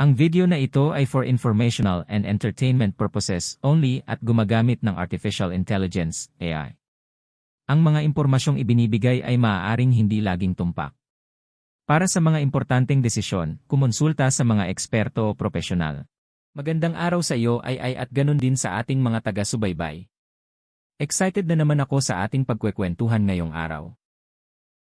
Ang video na ito ay for informational and entertainment purposes only at gumagamit ng Artificial Intelligence, AI. Ang mga impormasyong ibinibigay ay maaaring hindi laging tumpak. Para sa mga importanteng desisyon, kumonsulta sa mga eksperto o profesional. Magandang araw sa iyo ay ay at ganun din sa ating mga taga-subaybay. Excited na naman ako sa ating pagkwekwentuhan ngayong araw.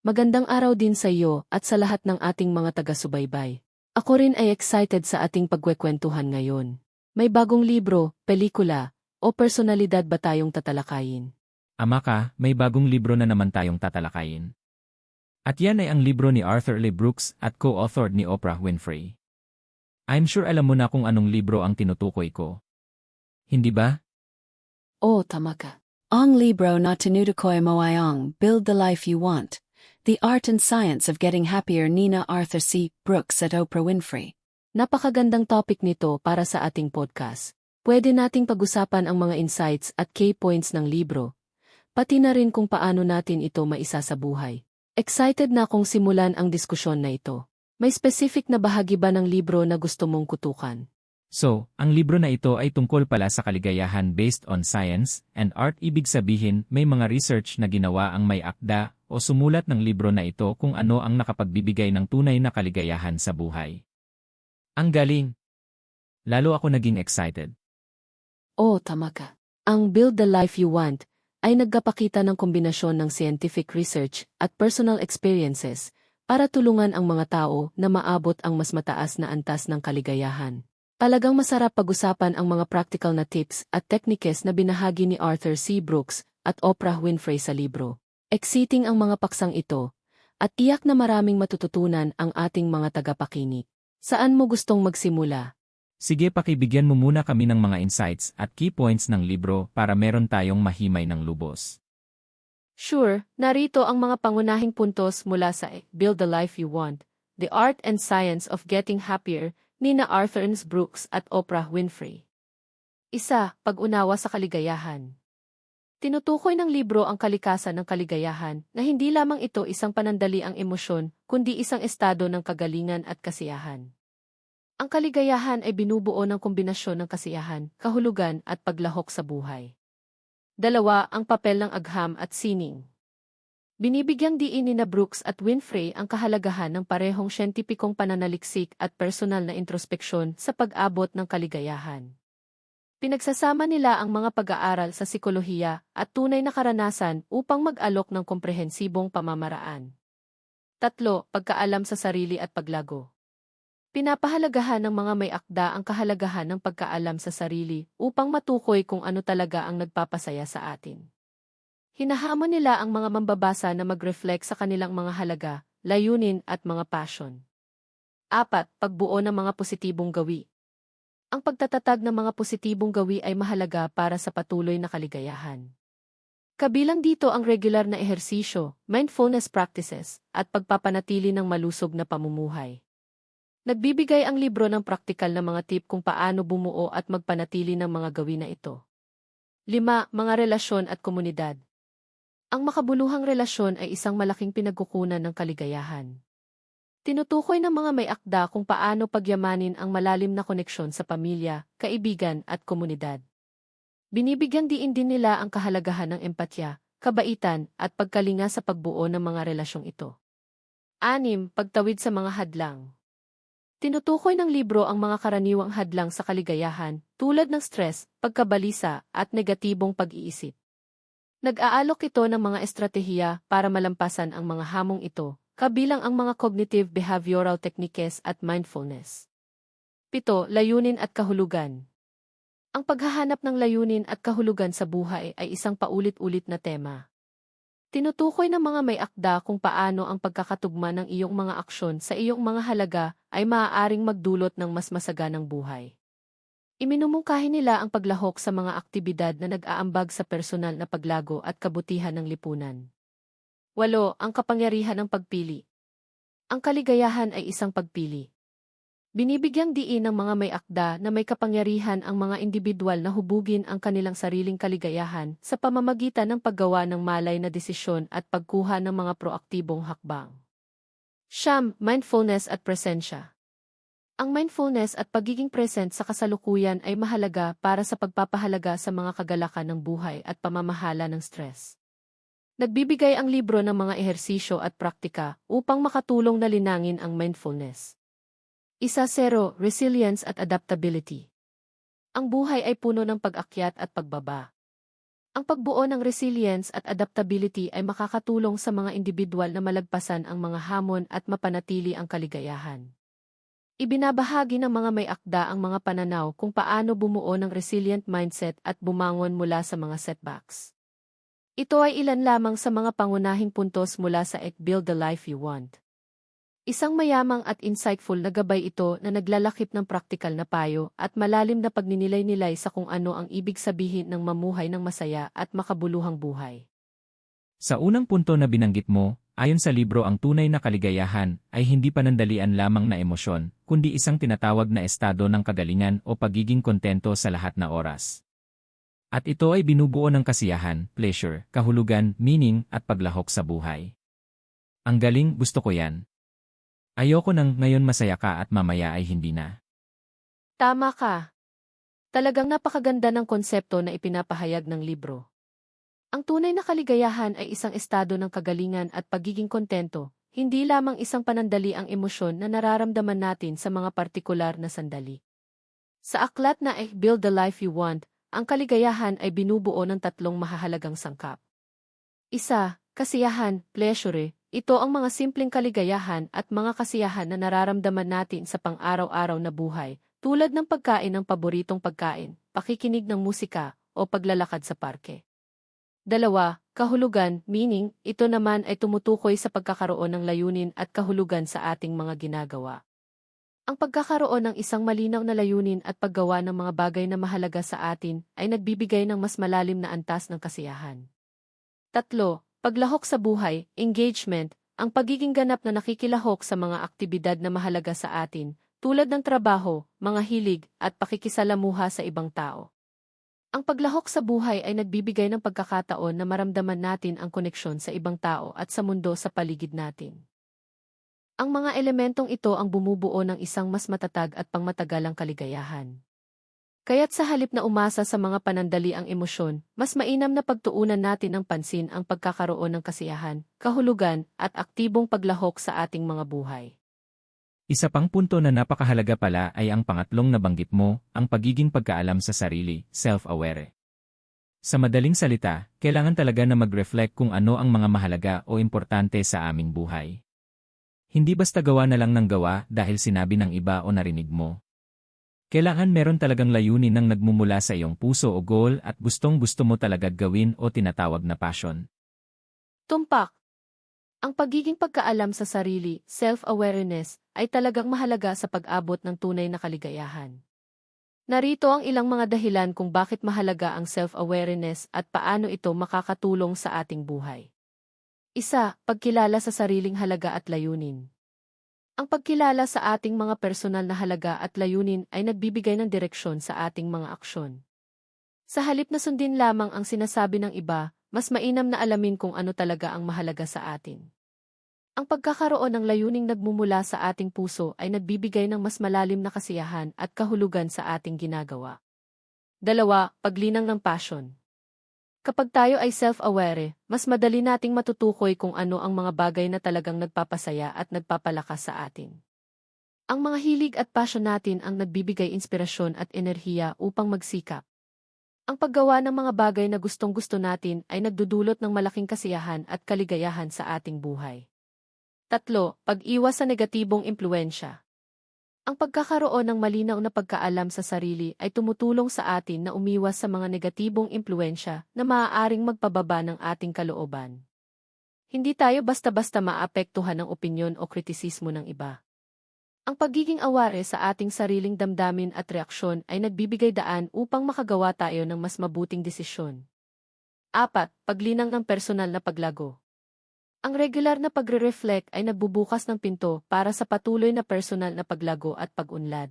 Magandang araw din sa iyo at sa lahat ng ating mga taga-subaybay. Ako rin ay excited sa ating pagkwekwentuhan ngayon. May bagong libro, pelikula, o personalidad ba tayong tatalakayin? Ama ka, may bagong libro na naman tayong tatalakayin. At yan ay ang libro ni Arthur Lee Brooks at co-authored ni Oprah Winfrey. I'm sure alam mo na kung anong libro ang tinutukoy ko. Hindi ba? Oh, tama ka. Ang libro na tinutukoy mo ay ang Build the Life You Want, The Art and Science of Getting Happier Nina Arthur C. Brooks at Oprah Winfrey. Napakagandang topic nito para sa ating podcast. Pwede nating pag-usapan ang mga insights at key points ng libro, pati na rin kung paano natin ito maisa sa buhay. Excited na akong simulan ang diskusyon na ito. May specific na bahagi ba ng libro na gusto mong kutukan? So, ang libro na ito ay tungkol pala sa kaligayahan based on science and art ibig sabihin may mga research na ginawa ang may akda o sumulat ng libro na ito kung ano ang nakapagbibigay ng tunay na kaligayahan sa buhay. Ang galing! Lalo ako naging excited. Oh, tama ka. Ang Build the Life You Want ay nagkapakita ng kombinasyon ng scientific research at personal experiences para tulungan ang mga tao na maabot ang mas mataas na antas ng kaligayahan. Talagang masarap pag-usapan ang mga practical na tips at teknikes na binahagi ni Arthur C. Brooks at Oprah Winfrey sa libro. Exciting ang mga paksang ito, at tiyak na maraming matututunan ang ating mga tagapakinig. Saan mo gustong magsimula? Sige pakibigyan mo muna kami ng mga insights at key points ng libro para meron tayong mahimay ng lubos. Sure, narito ang mga pangunahing puntos mula sa Build the Life You Want, The Art and Science of Getting Happier, Nina Arthur N. Brooks at Oprah Winfrey. Isa, pag-unawa sa kaligayahan. Tinutukoy ng libro ang kalikasan ng kaligayahan na hindi lamang ito isang panandali ang emosyon, kundi isang estado ng kagalingan at kasiyahan. Ang kaligayahan ay binubuo ng kombinasyon ng kasiyahan, kahulugan at paglahok sa buhay. Dalawa, ang papel ng agham at sining. Binibigyang diin ni na Brooks at Winfrey ang kahalagahan ng parehong siyentipikong pananaliksik at personal na introspeksyon sa pag-abot ng kaligayahan. Pinagsasama nila ang mga pag-aaral sa sikolohiya at tunay na karanasan upang mag-alok ng komprehensibong pamamaraan. Tatlo, pagkaalam sa sarili at paglago. Pinapahalagahan ng mga may akda ang kahalagahan ng pagkaalam sa sarili upang matukoy kung ano talaga ang nagpapasaya sa atin. Hinahamon nila ang mga mambabasa na mag-reflect sa kanilang mga halaga, layunin at mga passion. Apat, pagbuo ng mga positibong gawi. Ang pagtatatag ng mga positibong gawi ay mahalaga para sa patuloy na kaligayahan. Kabilang dito ang regular na ehersisyo, mindfulness practices, at pagpapanatili ng malusog na pamumuhay. Nagbibigay ang libro ng praktikal na mga tip kung paano bumuo at magpanatili ng mga gawin na ito. 5. Mga relasyon at komunidad. Ang makabuluhang relasyon ay isang malaking pinagkukunan ng kaligayahan. Tinutukoy ng mga may akda kung paano pagyamanin ang malalim na koneksyon sa pamilya, kaibigan at komunidad. Binibigyang diin din nila ang kahalagahan ng empatya, kabaitan at pagkalinga sa pagbuo ng mga relasyong ito. 6. Pagtawid sa mga hadlang. Tinutukoy ng libro ang mga karaniwang hadlang sa kaligayahan, tulad ng stress, pagkabalisa, at negatibong pag-iisip. Nag-aalok ito ng mga estratehiya para malampasan ang mga hamong ito, kabilang ang mga cognitive behavioral techniques at mindfulness. Pito, layunin at kahulugan. Ang paghahanap ng layunin at kahulugan sa buhay ay isang paulit-ulit na tema. Tinutukoy ng mga may akda kung paano ang pagkakatugma ng iyong mga aksyon sa iyong mga halaga ay maaaring magdulot ng mas masaganang buhay. Iminumungkahi nila ang paglahok sa mga aktibidad na nag-aambag sa personal na paglago at kabutihan ng lipunan. Walo, ang kapangyarihan ng pagpili. Ang kaligayahan ay isang pagpili. Binibigyang diin ng mga may akda na may kapangyarihan ang mga individual na hubugin ang kanilang sariling kaligayahan sa pamamagitan ng paggawa ng malay na desisyon at pagkuha ng mga proaktibong hakbang. Siyam, mindfulness at presensya. Ang mindfulness at pagiging present sa kasalukuyan ay mahalaga para sa pagpapahalaga sa mga kagalakan ng buhay at pamamahala ng stress. Nagbibigay ang libro ng mga ehersisyo at praktika upang makatulong na linangin ang mindfulness. Isa zero, resilience at adaptability. Ang buhay ay puno ng pag-akyat at pagbaba. Ang pagbuo ng resilience at adaptability ay makakatulong sa mga individual na malagpasan ang mga hamon at mapanatili ang kaligayahan. Ibinabahagi ng mga may akda ang mga pananaw kung paano bumuo ng resilient mindset at bumangon mula sa mga setbacks. Ito ay ilan lamang sa mga pangunahing puntos mula sa Ek Build the Life You Want. Isang mayamang at insightful na gabay ito na naglalakip ng praktikal na payo at malalim na pagninilay-nilay sa kung ano ang ibig sabihin ng mamuhay ng masaya at makabuluhang buhay. Sa unang punto na binanggit mo, ayon sa libro ang tunay na kaligayahan ay hindi panandalian lamang na emosyon, kundi isang tinatawag na estado ng kagalingan o pagiging kontento sa lahat na oras. At ito ay binubuo ng kasiyahan, pleasure, kahulugan, meaning at paglahok sa buhay. Ang galing, gusto ko yan. Ayoko nang ngayon masaya ka at mamaya ay hindi na. Tama ka. Talagang napakaganda ng konsepto na ipinapahayag ng libro. Ang tunay na kaligayahan ay isang estado ng kagalingan at pagiging kontento, hindi lamang isang panandali ang emosyon na nararamdaman natin sa mga partikular na sandali. Sa aklat na Eh Build the Life You Want, ang kaligayahan ay binubuo ng tatlong mahahalagang sangkap. Isa, kasiyahan, pleasure, ito ang mga simpleng kaligayahan at mga kasiyahan na nararamdaman natin sa pang-araw-araw na buhay, tulad ng pagkain ng paboritong pagkain, pakikinig ng musika, o paglalakad sa parke. Dalawa, kahulugan, meaning, ito naman ay tumutukoy sa pagkakaroon ng layunin at kahulugan sa ating mga ginagawa. Ang pagkakaroon ng isang malinaw na layunin at paggawa ng mga bagay na mahalaga sa atin ay nagbibigay ng mas malalim na antas ng kasiyahan. Tatlo, paglahok sa buhay, engagement, ang pagiging ganap na nakikilahok sa mga aktibidad na mahalaga sa atin, tulad ng trabaho, mga hilig, at pakikisalamuha sa ibang tao. Ang paglahok sa buhay ay nagbibigay ng pagkakataon na maramdaman natin ang koneksyon sa ibang tao at sa mundo sa paligid natin. Ang mga elementong ito ang bumubuo ng isang mas matatag at pangmatagalang kaligayahan. Kaya't sa halip na umasa sa mga panandali ang emosyon, mas mainam na pagtuunan natin ng pansin ang pagkakaroon ng kasiyahan, kahulugan, at aktibong paglahok sa ating mga buhay. Isa pang punto na napakahalaga pala ay ang pangatlong nabanggit mo, ang pagiging pagkaalam sa sarili, self-aware. Sa madaling salita, kailangan talaga na mag-reflect kung ano ang mga mahalaga o importante sa aming buhay. Hindi basta gawa na lang ng gawa dahil sinabi ng iba o narinig mo. Kailangan meron talagang layunin ng nagmumula sa iyong puso o goal at gustong gusto mo talaga gawin o tinatawag na passion. Tumpak. Ang pagiging pagkaalam sa sarili, self-awareness, ay talagang mahalaga sa pag-abot ng tunay na kaligayahan. Narito ang ilang mga dahilan kung bakit mahalaga ang self-awareness at paano ito makakatulong sa ating buhay. Isa, pagkilala sa sariling halaga at layunin. Ang pagkilala sa ating mga personal na halaga at layunin ay nagbibigay ng direksyon sa ating mga aksyon. Sa halip na sundin lamang ang sinasabi ng iba, mas mainam na alamin kung ano talaga ang mahalaga sa atin. Ang pagkakaroon ng layuning nagmumula sa ating puso ay nagbibigay ng mas malalim na kasiyahan at kahulugan sa ating ginagawa. Dalawa, paglinang ng passion. Kapag tayo ay self-aware, mas madali nating matutukoy kung ano ang mga bagay na talagang nagpapasaya at nagpapalakas sa atin. Ang mga hilig at passion natin ang nagbibigay inspirasyon at enerhiya upang magsikap. Ang paggawa ng mga bagay na gustong-gusto natin ay nagdudulot ng malaking kasiyahan at kaligayahan sa ating buhay. Tatlo, pag-iwas sa negatibong impluensya. Ang pagkakaroon ng malinaw na pagkaalam sa sarili ay tumutulong sa atin na umiwas sa mga negatibong impluensya na maaaring magpababa ng ating kalooban. Hindi tayo basta-basta maapektuhan ng opinyon o kritisismo ng iba. Ang pagiging aware sa ating sariling damdamin at reaksyon ay nagbibigay daan upang makagawa tayo ng mas mabuting desisyon. Apat, paglinang ng personal na paglago. Ang regular na pagre-reflect ay nagbubukas ng pinto para sa patuloy na personal na paglago at pag-unlad.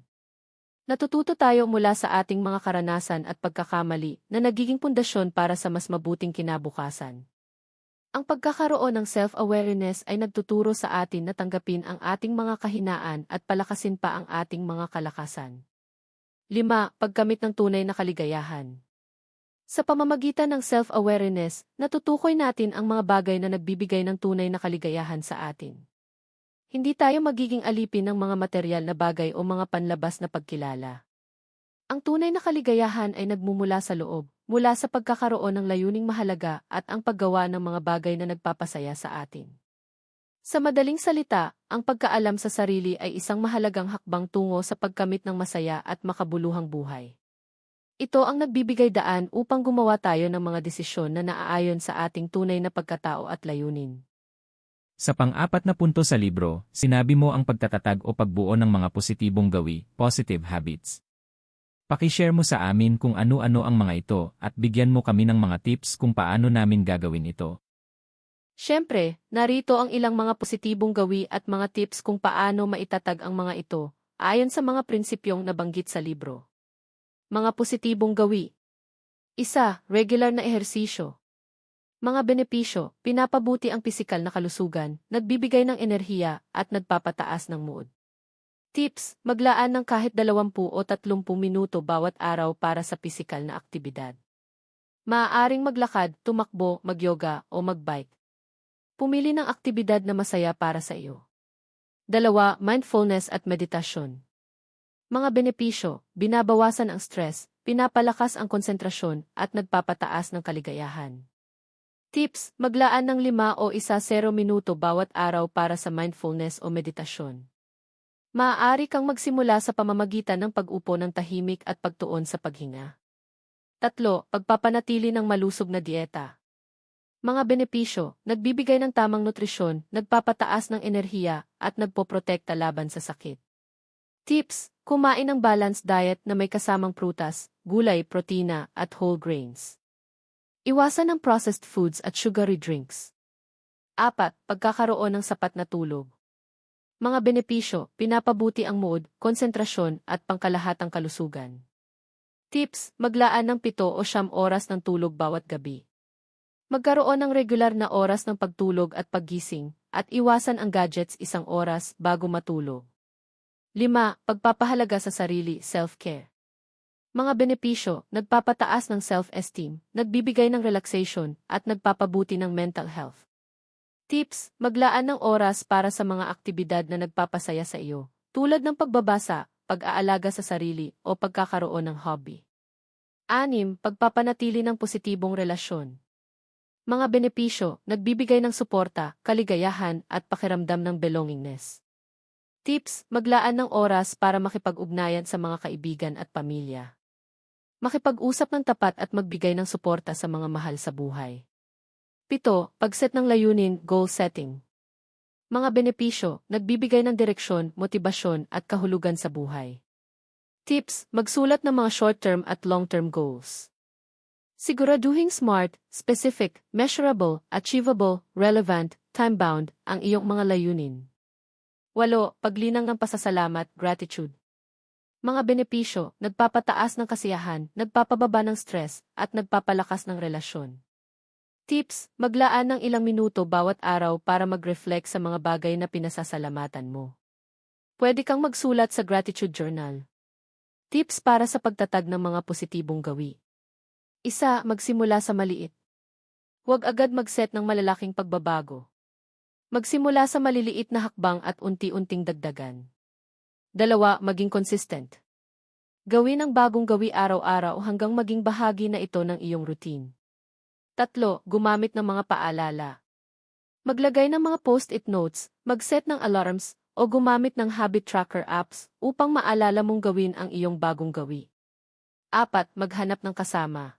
Natututo tayo mula sa ating mga karanasan at pagkakamali na nagiging pundasyon para sa mas mabuting kinabukasan. Ang pagkakaroon ng self-awareness ay nagtuturo sa atin na tanggapin ang ating mga kahinaan at palakasin pa ang ating mga kalakasan. 5. Pagkamit ng tunay na kaligayahan. Sa pamamagitan ng self-awareness, natutukoy natin ang mga bagay na nagbibigay ng tunay na kaligayahan sa atin. Hindi tayo magiging alipin ng mga material na bagay o mga panlabas na pagkilala. Ang tunay na kaligayahan ay nagmumula sa loob, mula sa pagkakaroon ng layuning mahalaga at ang paggawa ng mga bagay na nagpapasaya sa atin. Sa madaling salita, ang pagkaalam sa sarili ay isang mahalagang hakbang tungo sa pagkamit ng masaya at makabuluhang buhay. Ito ang nagbibigay daan upang gumawa tayo ng mga desisyon na naaayon sa ating tunay na pagkatao at layunin. Sa pang-apat na punto sa libro, sinabi mo ang pagtatatag o pagbuo ng mga positibong gawi, positive habits. Pakishare mo sa amin kung ano-ano ang mga ito at bigyan mo kami ng mga tips kung paano namin gagawin ito. Siyempre, narito ang ilang mga positibong gawi at mga tips kung paano maitatag ang mga ito, ayon sa mga prinsipyong nabanggit sa libro. Mga positibong gawi. Isa, regular na ehersisyo. Mga benepisyo, pinapabuti ang pisikal na kalusugan, nagbibigay ng enerhiya, at nagpapataas ng mood. Tips, maglaan ng kahit 20 o 30 minuto bawat araw para sa pisikal na aktibidad. Maaaring maglakad, tumakbo, magyoga, o magbike. Pumili ng aktibidad na masaya para sa iyo. Dalawa, mindfulness at meditasyon. Mga benepisyo, binabawasan ang stress, pinapalakas ang konsentrasyon, at nagpapataas ng kaligayahan. Tips, maglaan ng lima o isa zero minuto bawat araw para sa mindfulness o meditasyon. Maaari kang magsimula sa pamamagitan ng pag-upo ng tahimik at pagtuon sa paghinga. Tatlo, pagpapanatili ng malusog na dieta. Mga benepisyo, nagbibigay ng tamang nutrisyon, nagpapataas ng enerhiya, at nagpoprotekta laban sa sakit. Tips, kumain ng balanced diet na may kasamang prutas, gulay, protina, at whole grains. Iwasan ng processed foods at sugary drinks. Apat, pagkakaroon ng sapat na tulog. Mga benepisyo, pinapabuti ang mood, konsentrasyon, at pangkalahatang kalusugan. Tips, maglaan ng pito o siyam oras ng tulog bawat gabi. Magkaroon ng regular na oras ng pagtulog at paggising, at iwasan ang gadgets isang oras bago matulog. 5. Pagpapahalaga sa sarili, self-care. Mga benepisyo, nagpapataas ng self-esteem, nagbibigay ng relaxation, at nagpapabuti ng mental health. Tips, maglaan ng oras para sa mga aktibidad na nagpapasaya sa iyo, tulad ng pagbabasa, pag-aalaga sa sarili, o pagkakaroon ng hobby. 6. Pagpapanatili ng positibong relasyon. Mga benepisyo, nagbibigay ng suporta, kaligayahan, at pakiramdam ng belongingness. Tips, maglaan ng oras para makipag-ugnayan sa mga kaibigan at pamilya. Makipag-usap ng tapat at magbigay ng suporta sa mga mahal sa buhay. 7. Pagset ng layunin, goal setting. Mga benepisyo, nagbibigay ng direksyon, motibasyon at kahulugan sa buhay. Tips, magsulat ng mga short-term at long-term goals. Siguraduhing smart, specific, measurable, achievable, relevant, time-bound ang iyong mga layunin. 8. Paglinang ng pasasalamat, gratitude. Mga benepisyo, nagpapataas ng kasiyahan, nagpapababa ng stress, at nagpapalakas ng relasyon. Tips, maglaan ng ilang minuto bawat araw para mag-reflect sa mga bagay na pinasasalamatan mo. Pwede kang magsulat sa gratitude journal. Tips para sa pagtatag ng mga positibong gawi. Isa, magsimula sa maliit. Huwag agad mag-set ng malalaking pagbabago. Magsimula sa maliliit na hakbang at unti-unting dagdagan. Dalawa, maging consistent. Gawin ang bagong gawi araw-araw hanggang maging bahagi na ito ng iyong routine. Tatlo, gumamit ng mga paalala. Maglagay ng mga post-it notes, mag-set ng alarms, o gumamit ng habit tracker apps upang maalala mong gawin ang iyong bagong gawi. Apat, maghanap ng kasama.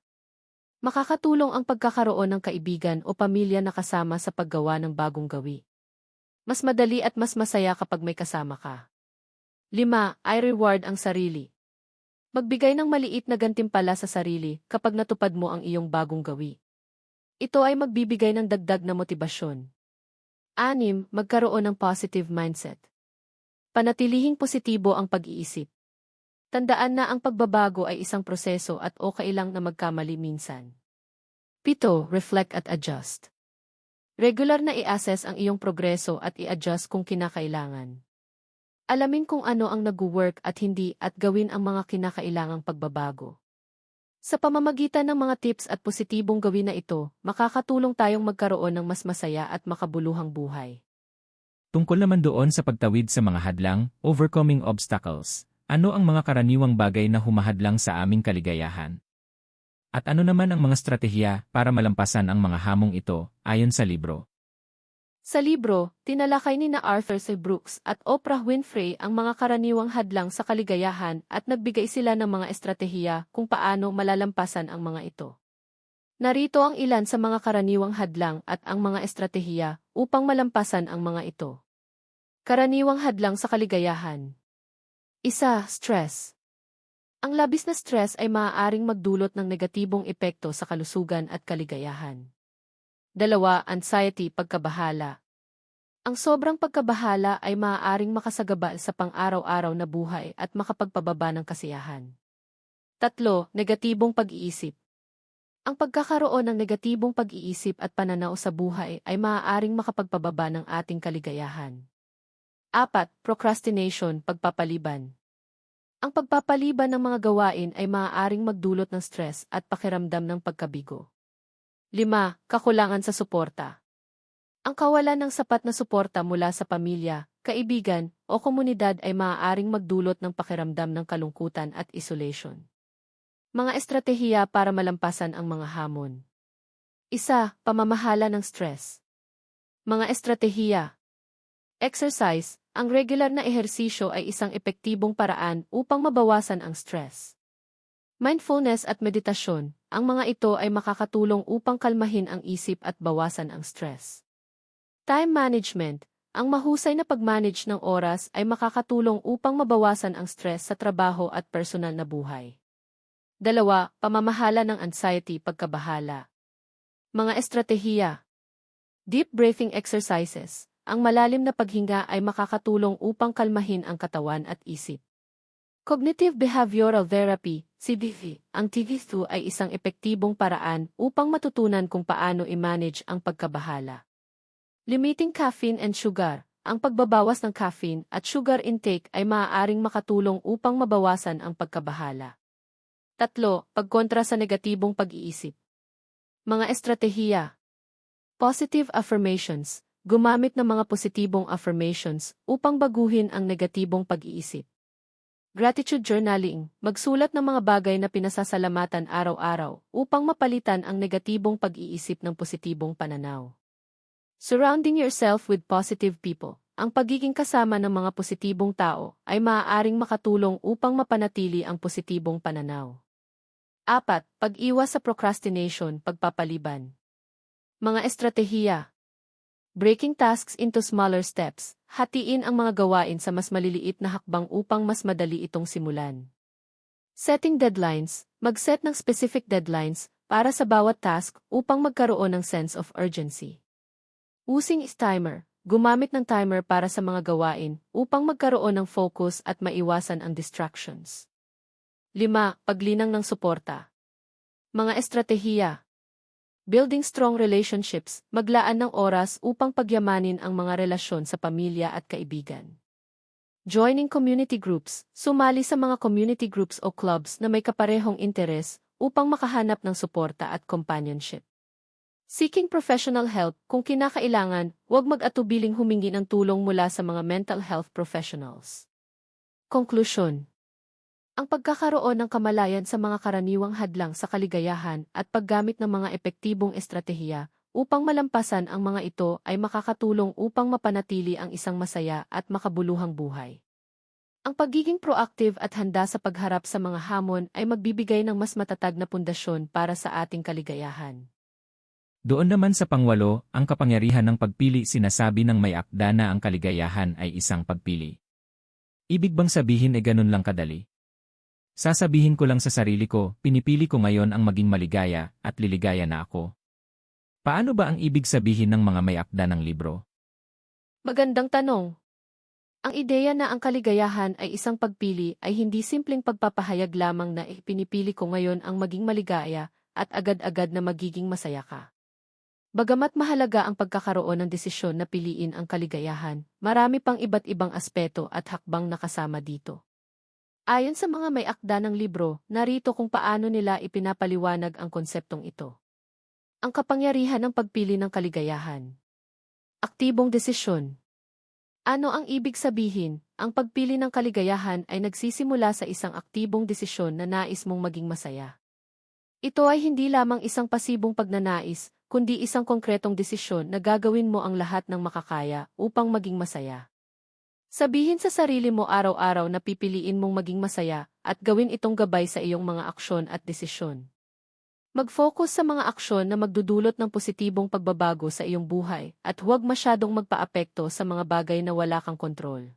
Makakatulong ang pagkakaroon ng kaibigan o pamilya na kasama sa paggawa ng bagong gawi. Mas madali at mas masaya kapag may kasama ka. 5. I reward ang sarili. Magbigay ng maliit na gantimpala sa sarili kapag natupad mo ang iyong bagong gawi. Ito ay magbibigay ng dagdag na motibasyon. 6. Magkaroon ng positive mindset. Panatilihing positibo ang pag-iisip. Tandaan na ang pagbabago ay isang proseso at okay lang na magkamali minsan. 7. Reflect at adjust. Regular na i-assess ang iyong progreso at i-adjust kung kinakailangan. Alamin kung ano ang nag-work at hindi at gawin ang mga kinakailangang pagbabago. Sa pamamagitan ng mga tips at positibong gawin na ito, makakatulong tayong magkaroon ng mas masaya at makabuluhang buhay. Tungkol naman doon sa pagtawid sa mga hadlang, overcoming obstacles, ano ang mga karaniwang bagay na humahadlang sa aming kaligayahan? At ano naman ang mga strategiya para malampasan ang mga hamong ito, ayon sa libro? Sa libro, tinalakay ni na Arthur C. Brooks at Oprah Winfrey ang mga karaniwang hadlang sa kaligayahan at nagbigay sila ng mga estratehiya kung paano malalampasan ang mga ito. Narito ang ilan sa mga karaniwang hadlang at ang mga estratehiya upang malampasan ang mga ito. Karaniwang hadlang sa kaligayahan. Isa, stress. Ang labis na stress ay maaaring magdulot ng negatibong epekto sa kalusugan at kaligayahan. Dalawa, anxiety, pagkabahala. Ang sobrang pagkabahala ay maaaring makasagabal sa pang-araw-araw na buhay at makapagpababa ng kasiyahan. Tatlo, negatibong pag-iisip. Ang pagkakaroon ng negatibong pag-iisip at pananaw sa buhay ay maaaring makapagpababa ng ating kaligayahan. Apat, procrastination, pagpapaliban. Ang pagpapaliban ng mga gawain ay maaaring magdulot ng stress at pakiramdam ng pagkabigo. 5. Kakulangan sa suporta. Ang kawalan ng sapat na suporta mula sa pamilya, kaibigan, o komunidad ay maaaring magdulot ng pakiramdam ng kalungkutan at isolation. Mga estratehiya para malampasan ang mga hamon. Isa, pamamahala ng stress. Mga estratehiya. Exercise, ang regular na ehersisyo ay isang epektibong paraan upang mabawasan ang stress. Mindfulness at meditasyon, ang mga ito ay makakatulong upang kalmahin ang isip at bawasan ang stress. Time management, ang mahusay na pag-manage ng oras ay makakatulong upang mabawasan ang stress sa trabaho at personal na buhay. Dalawa, pamamahala ng anxiety pagkabahala. Mga estratehiya. Deep breathing exercises, ang malalim na paghinga ay makakatulong upang kalmahin ang katawan at isip. Cognitive Behavioral Therapy, CBT, ang TB2 ay isang epektibong paraan upang matutunan kung paano i-manage ang pagkabahala. Limiting caffeine and sugar, ang pagbabawas ng caffeine at sugar intake ay maaaring makatulong upang mabawasan ang pagkabahala. Tatlo, pagkontra sa negatibong pag-iisip. Mga estratehiya. Positive affirmations, gumamit ng mga positibong affirmations upang baguhin ang negatibong pag-iisip. Gratitude journaling, magsulat ng mga bagay na pinasasalamatan araw-araw upang mapalitan ang negatibong pag-iisip ng positibong pananaw. Surrounding yourself with positive people, ang pagiging kasama ng mga positibong tao ay maaaring makatulong upang mapanatili ang positibong pananaw. Apat, pag-iwas sa procrastination, pagpapaliban. Mga estratehiya, Breaking tasks into smaller steps, hatiin ang mga gawain sa mas maliliit na hakbang upang mas madali itong simulan. Setting deadlines, mag-set ng specific deadlines para sa bawat task upang magkaroon ng sense of urgency. Using is timer, gumamit ng timer para sa mga gawain upang magkaroon ng focus at maiwasan ang distractions. 5. Paglinang ng suporta. Mga estratehiya, Building strong relationships, maglaan ng oras upang pagyamanin ang mga relasyon sa pamilya at kaibigan. Joining community groups, sumali sa mga community groups o clubs na may kaparehong interes upang makahanap ng suporta at companionship. Seeking professional help, kung kinakailangan, huwag mag-atubiling humingi ng tulong mula sa mga mental health professionals. Conclusion ang pagkakaroon ng kamalayan sa mga karaniwang hadlang sa kaligayahan at paggamit ng mga epektibong estratehiya upang malampasan ang mga ito ay makakatulong upang mapanatili ang isang masaya at makabuluhang buhay. Ang pagiging proactive at handa sa pagharap sa mga hamon ay magbibigay ng mas matatag na pundasyon para sa ating kaligayahan. Doon naman sa pangwalo, ang kapangyarihan ng pagpili sinasabi ng may akda na ang kaligayahan ay isang pagpili. Ibig bang sabihin ay ganun lang kadali? Sasabihin ko lang sa sarili ko, pinipili ko ngayon ang maging maligaya at liligaya na ako. Paano ba ang ibig sabihin ng mga may akda ng libro? Magandang tanong. Ang ideya na ang kaligayahan ay isang pagpili ay hindi simpleng pagpapahayag lamang na ipinipili ko ngayon ang maging maligaya at agad-agad na magiging masaya ka. Bagamat mahalaga ang pagkakaroon ng desisyon na piliin ang kaligayahan, marami pang iba't ibang aspeto at hakbang nakasama dito. Ayon sa mga may akda ng libro, narito kung paano nila ipinapaliwanag ang konseptong ito. Ang kapangyarihan ng pagpili ng kaligayahan. Aktibong desisyon. Ano ang ibig sabihin? Ang pagpili ng kaligayahan ay nagsisimula sa isang aktibong desisyon na nais mong maging masaya. Ito ay hindi lamang isang pasibong pagnanais, kundi isang konkretong desisyon na gagawin mo ang lahat ng makakaya upang maging masaya. Sabihin sa sarili mo araw-araw na pipiliin mong maging masaya at gawin itong gabay sa iyong mga aksyon at desisyon. Mag-focus sa mga aksyon na magdudulot ng positibong pagbabago sa iyong buhay at huwag masyadong magpaapekto sa mga bagay na wala kang kontrol.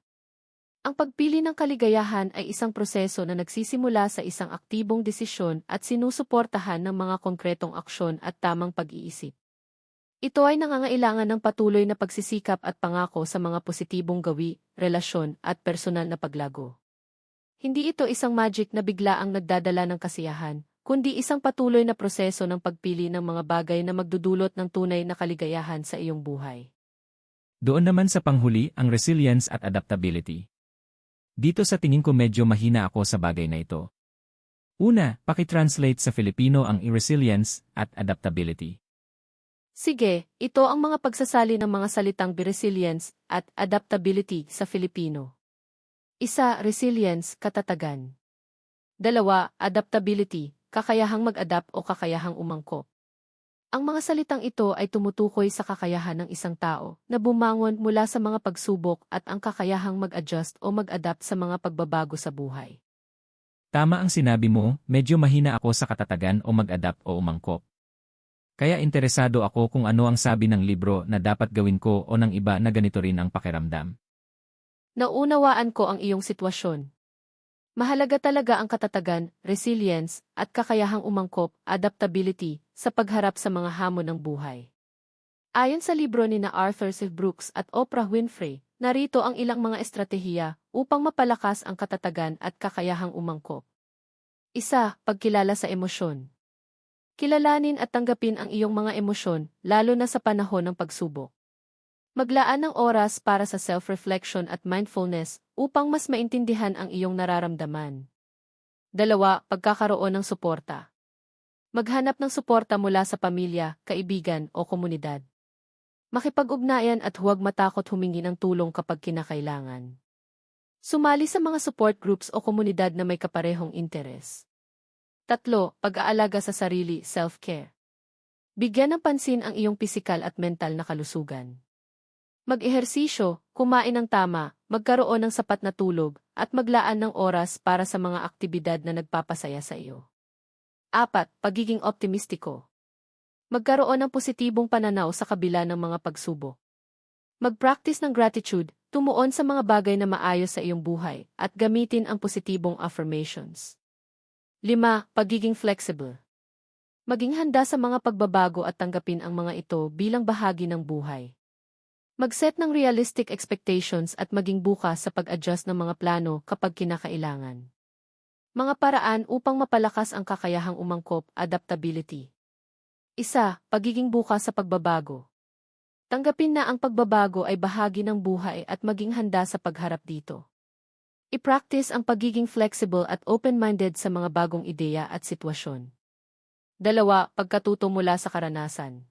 Ang pagpili ng kaligayahan ay isang proseso na nagsisimula sa isang aktibong desisyon at sinusuportahan ng mga konkretong aksyon at tamang pag-iisip. Ito ay nangangailangan ng patuloy na pagsisikap at pangako sa mga positibong gawi, relasyon at personal na paglago. Hindi ito isang magic na bigla ang nagdadala ng kasiyahan, kundi isang patuloy na proseso ng pagpili ng mga bagay na magdudulot ng tunay na kaligayahan sa iyong buhay. Doon naman sa panghuli ang resilience at adaptability. Dito sa tingin ko medyo mahina ako sa bagay na ito. Una, pakitranslate sa Filipino ang resilience at adaptability. Sige, ito ang mga pagsasali ng mga salitang resilience at adaptability sa Filipino. Isa, resilience, katatagan. Dalawa, adaptability, kakayahang mag-adapt o kakayahang umangkop. Ang mga salitang ito ay tumutukoy sa kakayahan ng isang tao na bumangon mula sa mga pagsubok at ang kakayahang mag-adjust o mag-adapt sa mga pagbabago sa buhay. Tama ang sinabi mo, medyo mahina ako sa katatagan o mag-adapt o umangkop. Kaya interesado ako kung ano ang sabi ng libro na dapat gawin ko o ng iba na ganito rin ang pakiramdam. Naunawaan ko ang iyong sitwasyon. Mahalaga talaga ang katatagan, resilience, at kakayahang umangkop, adaptability, sa pagharap sa mga hamon ng buhay. Ayon sa libro ni na Arthur C. Brooks at Oprah Winfrey, narito ang ilang mga estratehiya upang mapalakas ang katatagan at kakayahang umangkop. Isa, pagkilala sa emosyon. Kilalanin at tanggapin ang iyong mga emosyon, lalo na sa panahon ng pagsubok. Maglaan ng oras para sa self-reflection at mindfulness upang mas maintindihan ang iyong nararamdaman. Dalawa, pagkakaroon ng suporta. Maghanap ng suporta mula sa pamilya, kaibigan o komunidad. Makipag-ugnayan at huwag matakot humingi ng tulong kapag kinakailangan. Sumali sa mga support groups o komunidad na may kaparehong interes. Tatlo, pag-aalaga sa sarili, self-care. Bigyan ng pansin ang iyong pisikal at mental na kalusugan. Mag-ehersisyo, kumain ng tama, magkaroon ng sapat na tulog, at maglaan ng oras para sa mga aktibidad na nagpapasaya sa iyo. Apat, pagiging optimistiko. Magkaroon ng positibong pananaw sa kabila ng mga pagsubok. Mag-practice ng gratitude, tumuon sa mga bagay na maayos sa iyong buhay, at gamitin ang positibong affirmations. 5. Pagiging flexible. Maging handa sa mga pagbabago at tanggapin ang mga ito bilang bahagi ng buhay. Mag-set ng realistic expectations at maging bukas sa pag-adjust ng mga plano kapag kinakailangan. Mga paraan upang mapalakas ang kakayahang umangkop, adaptability. Isa, pagiging bukas sa pagbabago. Tanggapin na ang pagbabago ay bahagi ng buhay at maging handa sa pagharap dito. I-practice ang pagiging flexible at open-minded sa mga bagong ideya at sitwasyon. Dalawa, pagkatuto mula sa karanasan.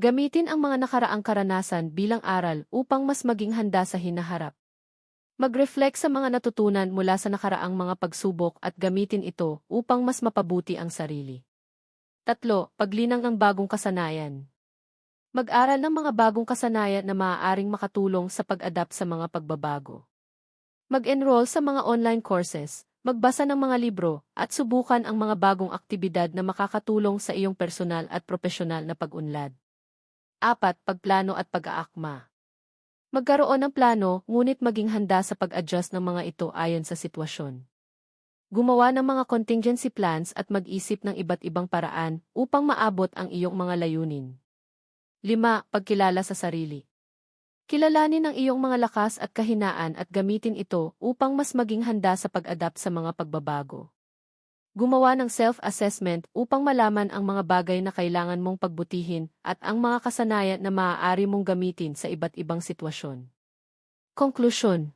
Gamitin ang mga nakaraang karanasan bilang aral upang mas maging handa sa hinaharap. Mag-reflect sa mga natutunan mula sa nakaraang mga pagsubok at gamitin ito upang mas mapabuti ang sarili. Tatlo, paglinang ng bagong kasanayan. Mag-aral ng mga bagong kasanayan na maaaring makatulong sa pag-adapt sa mga pagbabago. Mag-enroll sa mga online courses, magbasa ng mga libro, at subukan ang mga bagong aktibidad na makakatulong sa iyong personal at profesional na pag-unlad. Apat, pagplano at pag-aakma. Magkaroon ng plano, ngunit maging handa sa pag-adjust ng mga ito ayon sa sitwasyon. Gumawa ng mga contingency plans at mag-isip ng iba't ibang paraan upang maabot ang iyong mga layunin. 5. Pagkilala sa sarili. Kilalanin ang iyong mga lakas at kahinaan at gamitin ito upang mas maging handa sa pag-adapt sa mga pagbabago. Gumawa ng self-assessment upang malaman ang mga bagay na kailangan mong pagbutihin at ang mga kasanayan na maaari mong gamitin sa iba't ibang sitwasyon. Konklusyon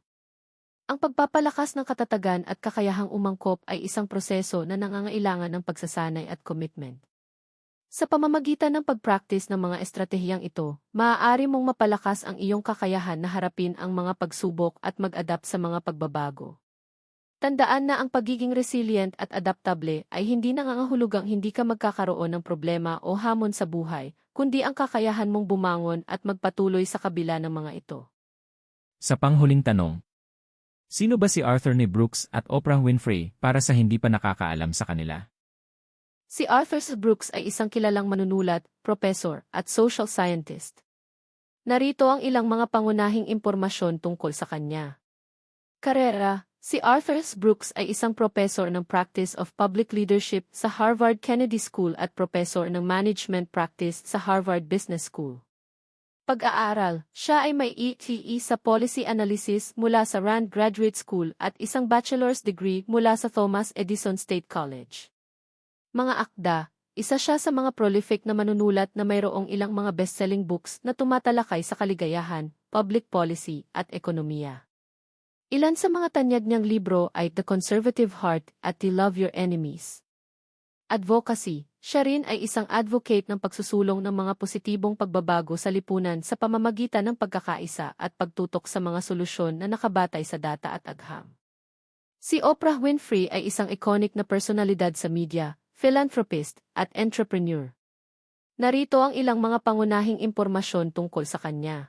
Ang pagpapalakas ng katatagan at kakayahang umangkop ay isang proseso na nangangailangan ng pagsasanay at commitment. Sa pamamagitan ng pag-practice ng mga estratehiyang ito, maaari mong mapalakas ang iyong kakayahan na harapin ang mga pagsubok at mag-adapt sa mga pagbabago. Tandaan na ang pagiging resilient at adaptable ay hindi nangangahulugang hindi ka magkakaroon ng problema o hamon sa buhay, kundi ang kakayahan mong bumangon at magpatuloy sa kabila ng mga ito. Sa panghuling tanong, sino ba si Arthur ni Brooks at Oprah Winfrey para sa hindi pa nakakaalam sa kanila? Si Arthur C. Brooks ay isang kilalang manunulat, professor, at social scientist. Narito ang ilang mga pangunahing impormasyon tungkol sa kanya. Karera, si Arthur S. Brooks ay isang professor ng Practice of Public Leadership sa Harvard Kennedy School at professor ng Management Practice sa Harvard Business School. Pag-aaral, siya ay may ETE sa Policy Analysis mula sa Rand Graduate School at isang bachelor's degree mula sa Thomas Edison State College. Mga akda, isa siya sa mga prolific na manunulat na mayroong ilang mga best-selling books na tumatalakay sa kaligayahan, public policy, at ekonomiya. Ilan sa mga tanyag niyang libro ay The Conservative Heart at The Love Your Enemies. Advocacy, siya rin ay isang advocate ng pagsusulong ng mga positibong pagbabago sa lipunan sa pamamagitan ng pagkakaisa at pagtutok sa mga solusyon na nakabatay sa data at agham. Si Oprah Winfrey ay isang iconic na personalidad sa media, philanthropist, at entrepreneur. Narito ang ilang mga pangunahing impormasyon tungkol sa kanya.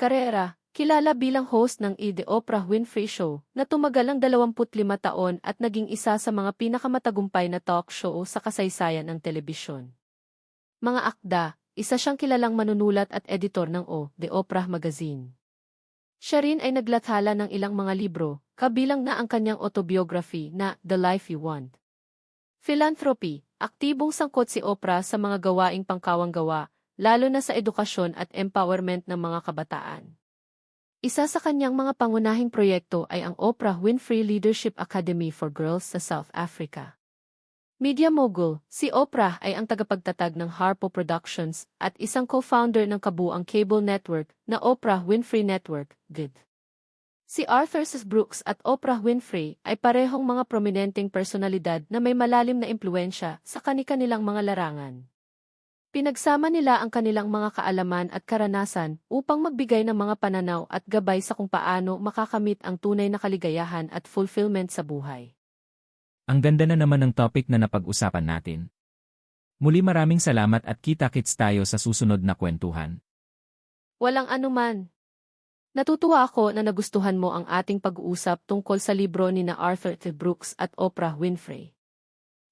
Karera, kilala bilang host ng E! The Oprah Winfrey Show na tumagal ang 25 taon at naging isa sa mga pinakamatagumpay na talk show sa kasaysayan ng telebisyon. Mga akda, isa siyang kilalang manunulat at editor ng O! The Oprah Magazine. Siya rin ay naglathala ng ilang mga libro, kabilang na ang kanyang autobiography na The Life You Want. Philanthropy, aktibong sangkot si Oprah sa mga gawaing pangkawang-gawa, lalo na sa edukasyon at empowerment ng mga kabataan. Isa sa kanyang mga pangunahing proyekto ay ang Oprah Winfrey Leadership Academy for Girls sa South Africa. Media mogul, si Oprah ay ang tagapagtatag ng Harpo Productions at isang co-founder ng kabuang cable network na Oprah Winfrey Network, GID. Si Arthur C. Brooks at Oprah Winfrey ay parehong mga prominenteng personalidad na may malalim na impluensya sa kanilang mga larangan. Pinagsama nila ang kanilang mga kaalaman at karanasan upang magbigay ng mga pananaw at gabay sa kung paano makakamit ang tunay na kaligayahan at fulfillment sa buhay. Ang ganda na naman ng topic na napag-usapan natin. Muli maraming salamat at kita-kits tayo sa susunod na kwentuhan. Walang anuman. Natutuwa ako na nagustuhan mo ang ating pag-uusap tungkol sa libro ni na Arthur T. Brooks at Oprah Winfrey.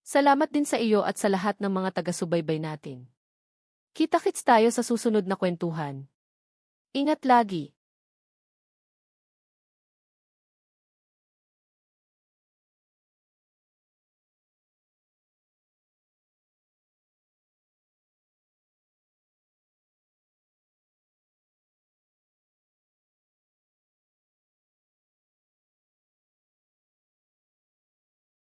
Salamat din sa iyo at sa lahat ng mga taga-subaybay natin. Kita-kits tayo sa susunod na kwentuhan. Ingat lagi.